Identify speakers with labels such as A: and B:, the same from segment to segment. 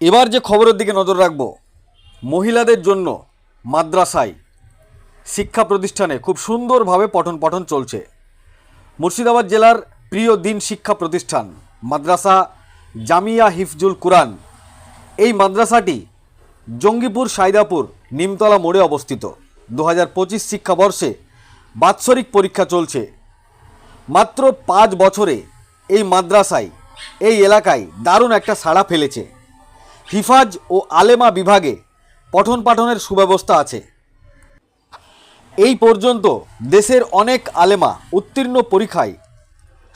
A: এবার যে খবরের দিকে নজর রাখব, মহিলাদের জন্য মাদ্রাসায় শিক্ষা প্রতিষ্ঠানে খুব সুন্দরভাবে পঠন পাঠন চলছে। মুর্শিদাবাদ জেলার প্রিয় দিন শিক্ষা প্রতিষ্ঠান, মাদ্রাসা জামিয়া হিফজুল কুরআন। এই মাদ্রাসাটি জঙ্গিপুর সাইদাপুর নিমতলা মোড়ে অবস্থিত। দু হাজার পঁচিশ শিক্ষাবর্ষে বাৎসরিক পরীক্ষা চলছে। মাত্র পাঁচ বছরে এই মাদ্রাসায়, এই এলাকায় দারুণ একটা সাড়া ফেলেছে। হিফাজ ও আলেমা বিভাগে পঠন পাঠনের সুব্যবস্থা আছে। এই পর্যন্ত দেশের অনেক আলেমা উত্তীর্ণ পরীক্ষায়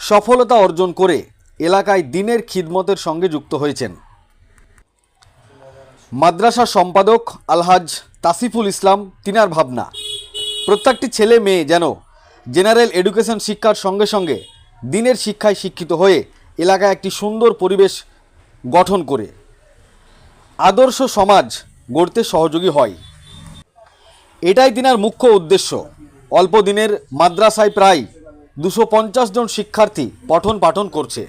A: সফলতা অর্জন করে এলাকায় দিনের খিদমতের সঙ্গে যুক্ত হয়েছেন। মাদ্রাসা সম্পাদক আলহাজ তাসিফুল ইসলাম তিনার ভাবনা, প্রত্যেকটি ছেলে মেয়ে যেন জেনারেল এডুকেশন শিক্ষার সঙ্গে সঙ্গে দিনের শিক্ষায় শিক্ষিত হয়ে এলাকায় একটি সুন্দর পরিবেশ গঠন করে। আদর্শ সমাজ গড়তে সহযোগী হয়। এটাই তিনার মুখ্য উদ্দেশ্য। অল্প দিনের মাদ্রাসায় প্রায় দুশো জন শিক্ষার্থী পঠন পাঠন করছে।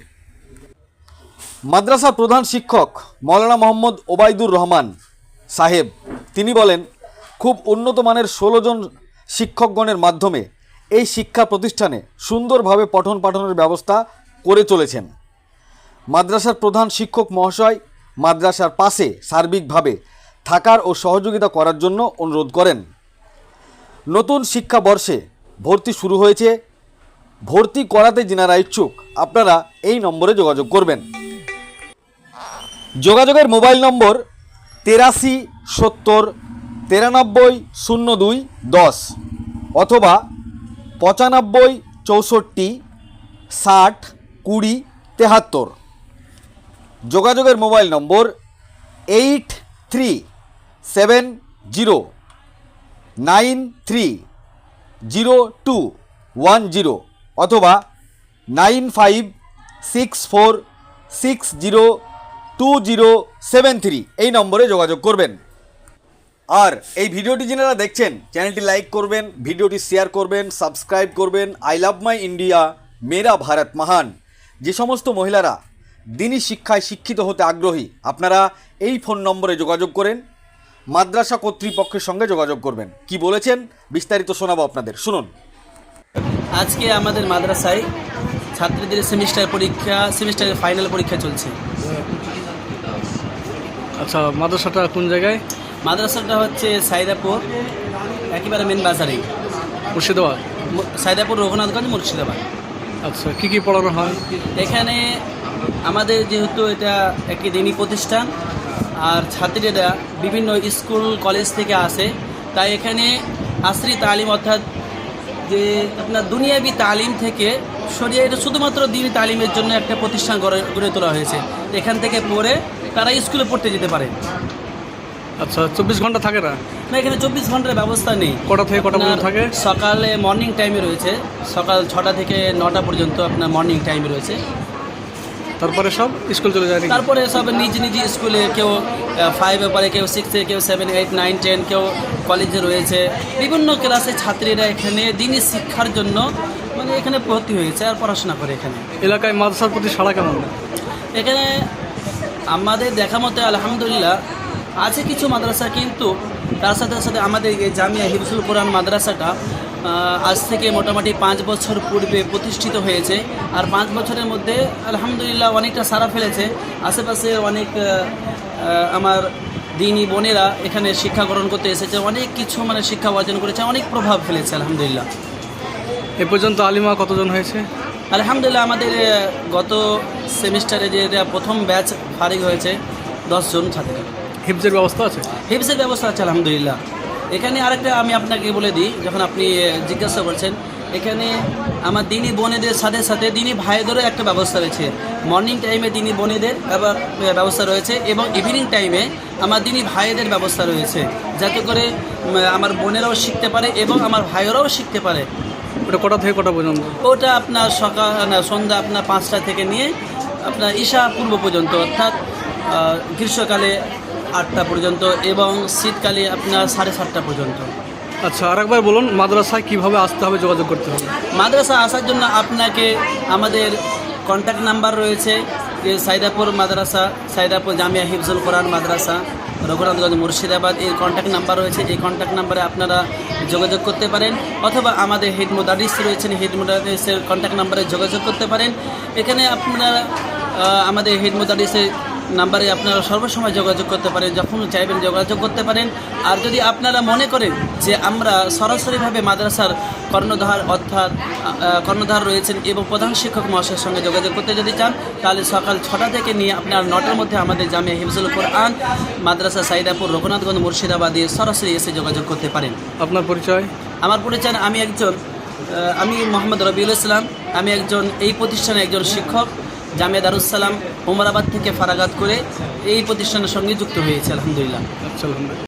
A: মাদ্রাসার প্রধান শিক্ষক মৌলানা মোহাম্মদ ওবায়দুর রহমান সাহেব, তিনি বলেন, খুব উন্নত মানের ষোলো জন শিক্ষকগণের মাধ্যমে এই শিক্ষা প্রতিষ্ঠানে সুন্দরভাবে পঠন পাঠনের ব্যবস্থা করে চলেছেন। মাদ্রাসার প্রধান শিক্ষক মহাশয় মাদ্রাসার পাশে সার্বিকভাবে থাকার ও সহযোগিতা করার জন্য অনুরোধ করেন। নতুন শিক্ষাবর্ষে ভর্তি শুরু হয়েছে। ভর্তি করাতে যিনারা ইচ্ছুক, আপনারা এই নম্বরে যোগাযোগ করবেন। যোগাযোগের মোবাইল নম্বর তেরাশি সত্তর তিরানব্বই শূন্য দুই দশ অথবা পঁচানব্বই চৌষট্টি ষাট কুড়ি তেহাত্তর। যোগাযোগের mobile number eight three seven zero nine three zero two one zero অথবা nine five six four six zero two zero seven three এই নম্বরে যোগাযোগ করবেন। আর এই ভিডিওটি যারা দেখছেন, চ্যানেলটি লাইক করবেন, ভিডিওটি শেয়ার করবেন, সাবস্ক্রাইব করবেন। আই লাভ মাই ইন্ডিয়া, মেরা ভারত মহান। যে সমস্ত মহিলারা দিনী শিক্ষায় শিক্ষিত হতে আগ্রহী। আপনারা এই ফোন নম্বরে যোগাযোগ করেন মাদ্রাসা কর্তৃপক্ষের সঙ্গে যোগাযোগ করবেন। কি বলেছেন বিস্তারিত শোনাবো আপনাদের। শুনুন।
B: আজকে আমাদের মাদ্রাসায় ছাত্রীদের সেমিস্টার পরীক্ষা সেমিস্টারের ফাইনাল পরীক্ষা চলছে।
C: আচ্ছা মাদ্রাসাটা কোন জায়গায়?
B: মাদ্রাসাটা হচ্ছে সাইদাপুর একেবারে মেন বাজারে
C: মুর্শিদাবাদ?
B: সাইদাপুর রঘুনাথগঞ্জ মুর্শিদাবাদ।
C: আচ্ছা কী কী পড়ানো হয়?
B: এখানে আমাদের যেহেতু এটা একটি দিনী প্রতিষ্ঠান আর ছাত্রীরা বিভিন্ন স্কুল কলেজ থেকে আসে। তাই এখানে আসরি তালিম অর্থাৎ যে আপনার দুনিয়াবি তালিম থেকে সরিয়ে এটা শুধুমাত্র দিনী তালিমের জন্য একটা প্রতিষ্ঠান গড়ে গড়ে তোলা হয়েছে। এখান থেকে পড়ে তারা স্কুলে পড়তে যেতে পারে।
C: আচ্ছা চব্বিশ ঘণ্টা থাকে না?
B: না এখানে চব্বিশ ঘণ্টার ব্যবস্থা নেই।
C: কটা থেকে কটা পর্যন্ত থাকে?
B: সকালে মর্নিং টাইমে রয়েছে। সকাল ছটা থেকে নটা পর্যন্ত আপনার মর্নিং টাইমে রয়েছে।
C: তারপরে সব স্কুল চলে যায়
B: তারপরে সব নিজ নিজ স্কুলে কেউ ফাইভে পড়ে কেউ সিক্সে কেউ সেভেন এইট নাইন টেন কেউ কলেজে রয়েছে। বিভিন্ন ক্লাসে ছাত্রীরা এখানে দিনই শিক্ষার জন্য মানে এখানে ভর্তি হয়েছে আর পড়াশোনা করে এখানে।
C: এলাকায় মাদ্রাসার প্রতি সাড়া কেমন?
B: এখানে আমাদের দেখা মতে আলহামদুলিল্লাহ আছে কিছু মাদ্রাসা কিন্তু তার সাথে সাথে আমাদের এই জামিয়া হিফজুল কোরআন মাদ্রাসাটা আজ থেকে মোটামুটি পাঁচ বছর পূর্বে প্রতিষ্ঠিত হয়েছে। আর পাঁচ বছরের মধ্যে আলহামদুলিল্লাহ অনেকটা সারা ফেলেছে। আশেপাশে অনেক আমার দিনী বোনেরা এখানে শিক্ষা গ্রহণ করতে এসেছে। অনেক কিছু মানে শিক্ষা অর্জন করেছে অনেক প্রভাব ফেলেছে আলহামদুলিল্লাহ।
C: এ পর্যন্ত আলিমা কতজন হয়েছে?
B: আলহামদুলিল্লাহ আমাদের গত সেমিস্টারে যে প্রথম ব্যাচ ফারিক হয়েছে দশজন ছাত্রী।
C: হিফজের ব্যবস্থা আছে?
B: হিপসের ব্যবস্থা আছে আলহামদুলিল্লাহ। এখানে আরেকটা আমি আপনাকে বলে দিই যখন আপনি জিজ্ঞাসা করছেন এখানে আমার দিনী বোনেদের সাথে সাথে দিনী ভাইদেরও একটা ব্যবস্থা রয়েছে। মর্নিং টাইমে দিনী বোনেদের ব্যবস্থা রয়েছে এবং ইভিনিং টাইমে আমার দিনী ভাইদের ব্যবস্থা রয়েছে যাতে করে আমার বোনেরাও শিখতে পারে এবং আমার ভাইয়েরাও শিখতে পারে।
C: ওটা কটা থেকে কটা পর্যন্ত?
B: ওটা আপনার সকাল না সন্ধ্যা আপনার পাঁচটা থেকে নিয়ে আপনার ঈশা পূর্ব পর্যন্ত অর্থাৎ গ্রীষ্মকালে আটটা পর্যন্ত এবং শীতকালে আপনার সাড়ে সাতটা পর্যন্ত।
C: আচ্ছা আর একবার বলুন মাদ্রাসায় কীভাবে আসতে হবে যোগাযোগ করতে হবে?
B: মাদ্রাসা আসার জন্য আপনাকে আমাদের কন্ট্যাক্ট নাম্বার রয়েছে যে সাইদাপুর মাদ্রাসা সাইদাপুর জামিয়া হিফজুল কোরআন মাদ্রাসা রঘুনাথগঞ্জ মুর্শিদাবাদ এই কন্ট্যাক্ট নাম্বার রয়েছে এই কন্ট্যাক্ট নাম্বারে আপনারা যোগাযোগ করতে পারেন অথবা আমাদের হেড মোদারিস রয়েছেন হেড মোদারিসের কন্ট্যাক্ট নাম্বারে যোগাযোগ করতে পারেন। এখানে আপনারা আমাদের হেড মোদারিসের নাম্বারে আপনারা সর্বসময় যোগাযোগ করতে পারেন যখন চাইবেন যোগাযোগ করতে পারেন। আর যদি আপনারা মনে করেন যে আমরা সরাসরিভাবে মাদ্রাসার কর্ণধার অর্থাৎ কর্ণধার রয়েছেন এবং প্রধান শিক্ষক মহাশয়ের সঙ্গে যোগাযোগ করতে যদি চান তাহলে সকাল ছটা থেকে নিয়ে আপনার নটার মধ্যে আমাদের জামিয়া হিফজুল কোরআন মাদ্রাসা সাইদাপুর রঘুনাথগঞ্জ মুর্শিদাবাদে সরাসরি এসে যোগাযোগ করতে পারেন।
C: আপনার পরিচয়?
B: আমার পরিচয় আমি একজন আমি মোহাম্মদ রবিউল ইসলাম। আমি একজন এই প্রতিষ্ঠানে একজন শিক্ষক। জামিয়া দারুসালাম ওমরাবাদ থেকে ফারাগাত করে এই প্রতিষ্ঠানের সঙ্গে যুক্ত হয়েছে আলহামদুলিল্লাহ।
C: আচ্ছা